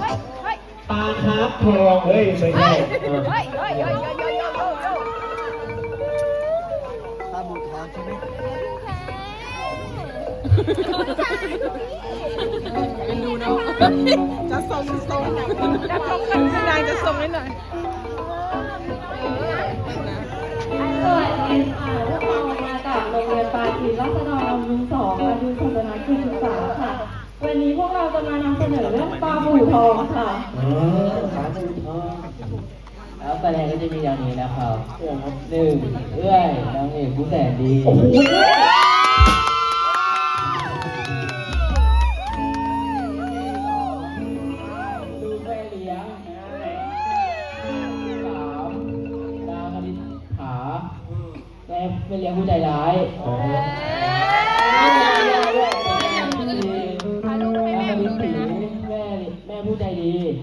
เฮ้ยเฮ้ยปลาคาร์ฟทองเฮ้ยไม่ใช่เออเฮ้ยเฮ้ยเฮ้ยเฮ้ยเฮ้ยเฮ้ยเฮ้ยปลาบูทองใช่ไหมจะส่งส่งจะส่งกันนายจะส่งให้หน่อย ปลาบู่ทองค่ะอ๋อปลาบูทองแล้วคะแนนก็จะมีอย่างนี้นะครับหนึ่งเอื้อยนางเอกผู้แสนดี โอ้โห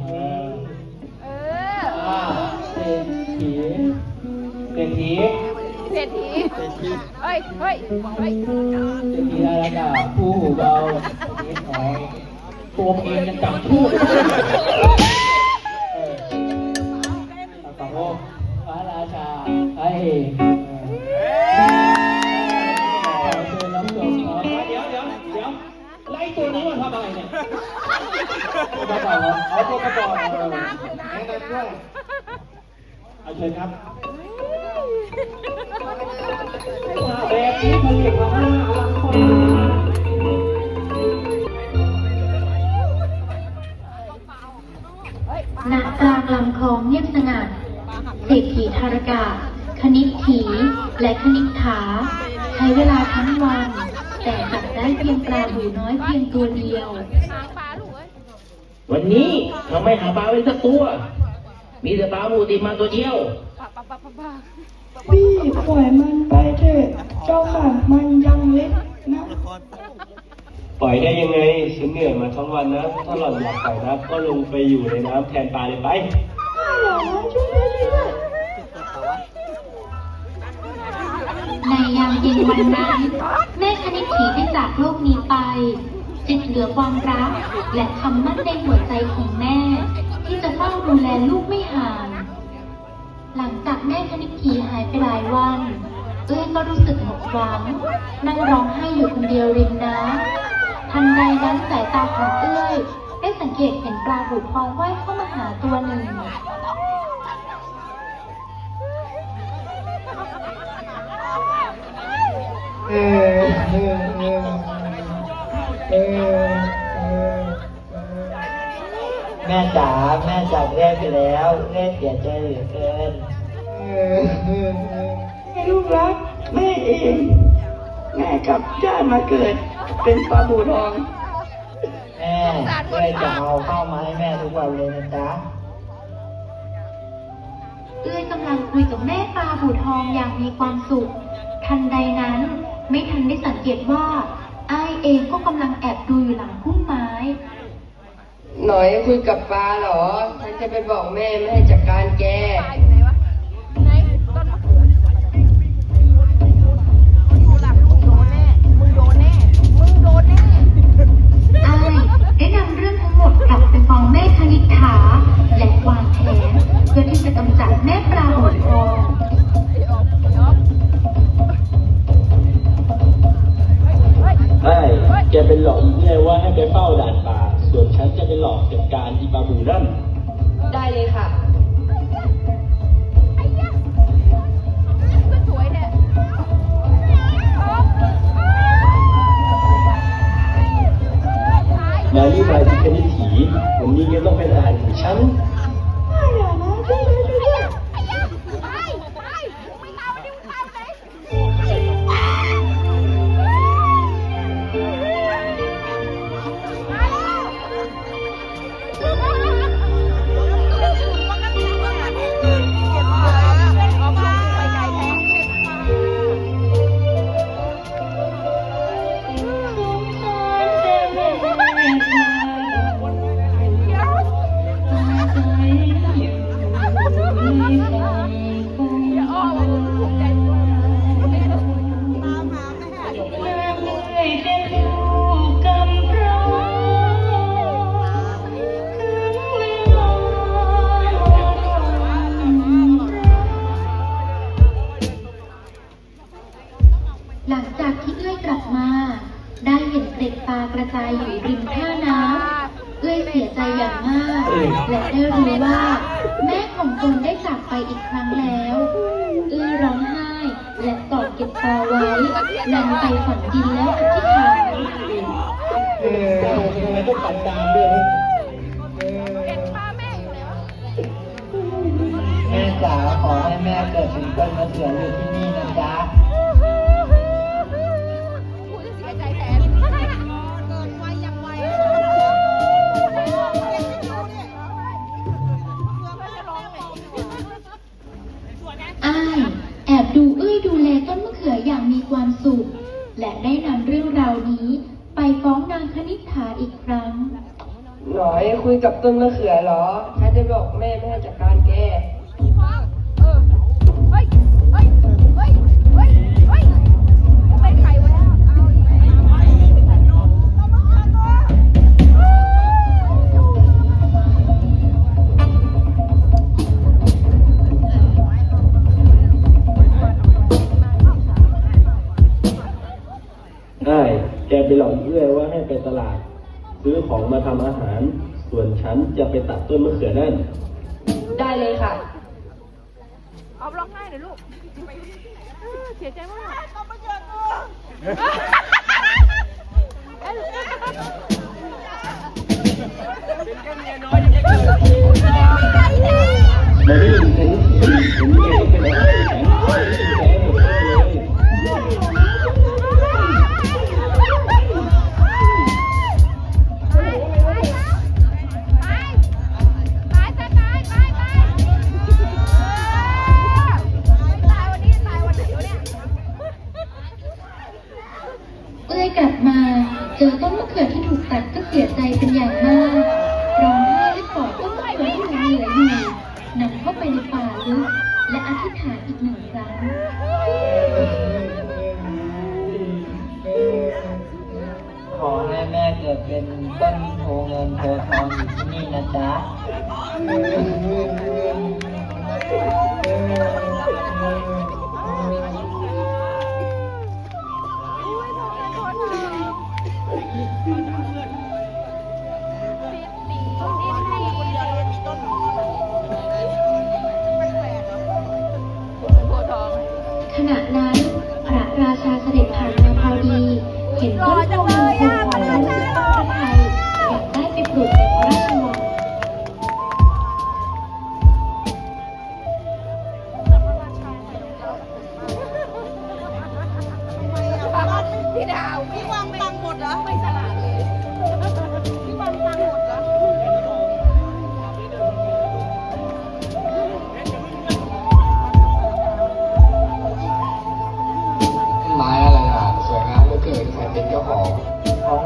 เออเออเศรษฐีเศรษฐีเศรษฐีเฮ้ยเฮ้ยเฮ้ยเศรษฐีอะไรกะผู้หูเบานี่ของตัวเองยังจำชื่อเออสองโลกพระราชาพระเอกขอ กอบครับเอาตัวประกอบเออแนะนำด้วยเอาเชิญครับแบบนี้ผลิตมาห้าลังคนณกลางลำคลองเงียบสงัดเศรษฐีธารกะคณิตถีและคณิษฐาใช้เวลาทั้งวัน แต่จับได้เพียงปลาบูน้อยเพียงตัวเดียว วันนี้เราไม่หาปลาไว้สักตัว มีแต่ปลาบูติดมาตัวเดียวปลาปลาปลาปลาปลาพี่ปล่อยมันไปเถอะเจ้าค่ะมันยังเล็กนะละครปล่อยได้ยังไงฉันเหนื่อยมาทั้งวันนะ ถ้าหล่อนอยากปล่อยนะก็ลงไปอยู่ในน้ำแทนปลาเลยไปในยามเย็นวันนั้นแม่คณิตถีได้จากโลกนี้ไป จึงเหลือความรัก และคำมั่นในหัวใจของแม่ ที่จะเฝ้าดูแลลูกไม่ห่าง หลังจากแม่คณิตถีหายไปหลายวันเอ้ยก็รู้สึกหมดหวังนั่งร้องไห้อยู่คนเดียวริมน้ำทันใดนั้นสายตาของเอ้ยได้สังเกตเห็นปลาบูทองว่ายเข้ามาหาตัวหนึ่งเออเออเออ เออเออแม่จ๋าแม่จากแม่ไปแล้วแม่เสียใจเหลือเกินเออเออเออให้ลูกรักแม่เอง แม่กลับชาติมาเกิด เป็นปลาบูทอง แม่ช่วยจะเอาเข้ามาให้แม่ทุกวันเลยนะจ๊ะเอื้อยกำลังคุยกับแม่ปลาบูทองอย่างมีความสุข ทันใดนั้น ไม่ทันได้สังเกตว่าอ้าย เองก็กำลังแอบดูอยู่หลังพุ่มไม้ หน่อยคุยกับปลาเหรอ ฉันจะไปบอกแม่ไม่ให้จัดการแกปลาอยู่ไหนวะไหนต้นมะเขือมึงหลับมึงโดนแน่มึงโดนแน่มึงโดนแน่อ้ายได้นำเรื่องทั้งหมดกลับไปฟ้องแม่คณิษฐาและวางแผนเพื่อที่จะกำจัดแม่ปลา อย่างมาก และได้รู้ว่า แม่ของตนได้จากไปอีกครั้งแล้วอื้อร้องไห้และกอดเก็บปอไว้นำไปฝังดินแล้วอธิษฐานเออทำไมต้องปัดตามด้วยแม่จ๋าขอให้แม่เกิดเป็นต้นมะเขืออยู่ที่นี่นะ สุข และได้นำเรื่องราวนี้ไปฟ้องนางคณิษฐาอีกครั้ง หน่อยคุยกับต้นมะเขือเหรอแค่จะบอกแม่ไม่ให้จัดการแก ซื้อของมาทำอาหาร ส่วนฉันจะไปตัดต้นมะเขือนั่น ได้เลยค่ะ เอาร้องไห้หน่อยลูกเออเสียใจมากต้องมาเจอกูไม่ได้ยินเสียงเสียงเมียก็เป็นอะไราอีกหนึ่งครั้งขอให้แม่เกิดเป็นต้นโพเงินโพทองอยู่ที่นี่นะจ๊ะเ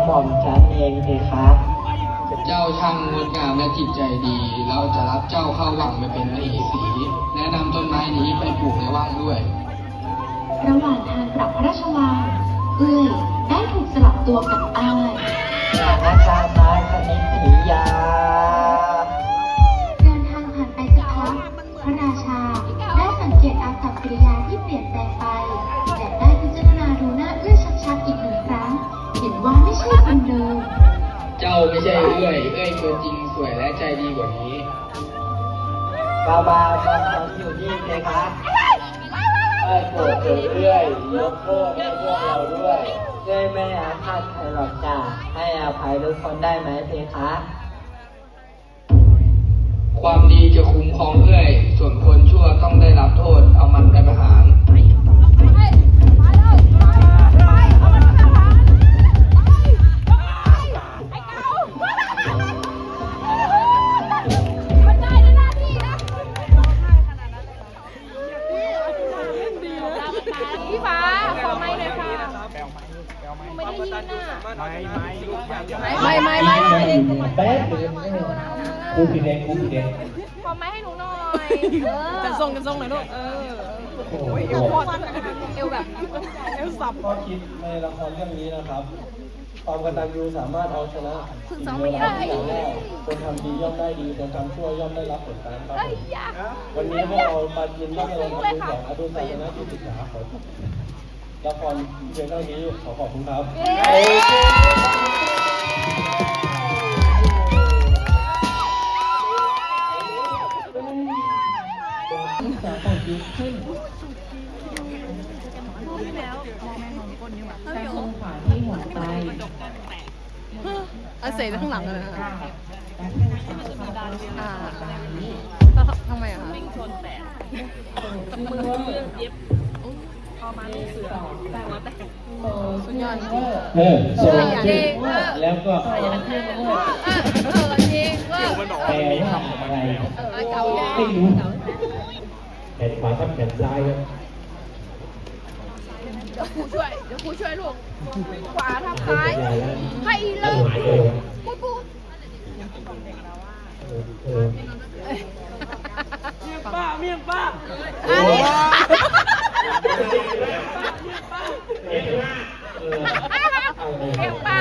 หม่อมฉันเองเพคะเจ้าช่างงดงามและจิตใจดี เราจะรับเจ้าเข้าวังไปเป็นมเหสี แนะนำต้นไม้นี้ไปปลูกในวังด้วย ระหว่างทางกลับพระราชวังเอื้อยได้ถูกสลับตัวกับอ้ายอย่านะจ๊ะไม้คณิตถียา เอื้อยเอื้อยตัวจริงสวยและใจดีกว่านี้บาบาบอมฉันอยู่นี่เพคะไอ้โปรดเถิดเอื้อยยกโทษให้พวกเราด้วยเอื้อยไม่อาฆาตใครหรอกจ้ะให้อภัยทุกคนได้ไหมเพคะความดีจะคุ้มครองเอื้อย ส่วนคนชั่วต้องได้รับโทษ เอามันไปประหาร นูหน่อยจะส่งจะส่งหน่อยลูก เออโอ้โหเอวพอดเอวแบบเอวสับข้อคิดในละครเรื่องนี้นะครับความกตัญญูสามารถเอาชนะถึงสิ่สองงปีเลวแล้วร้ายที่อย่างแรกคนทำดีย่อมได้ดีคนทำชั่วย่อมได้รับผลกรรมครับเอ้ผยมยากวันนี้พวกเราปาจินต้องมาลงอดุลสองอดุลศาสนาที่ศึกษาขอละครเพียงเท่านี้ขอขอบคุณครับ ยุบขึ้นใช้มือขวาที่หัวไปอาเสยข้างหลังเลยนะคะาทำไมอะวิ่งชนแตกกับมือเย็บพอมาลูกเสือแต่ว่าแต่สุดยอดเออโซเจแล้วก็เออเออเออมันบอว่ามีคำองมันแล้วไม่ นขวาทับแขนซ้ายครับเดี๋ยวครูช่วย เดี๋ยวครูช่วยลูก ขวาทับซ้าย ให้เลิกหยปุ๊บปุ๊บเป้าเมี่ยงป้าอันนี้เออเออ เอ็มป้า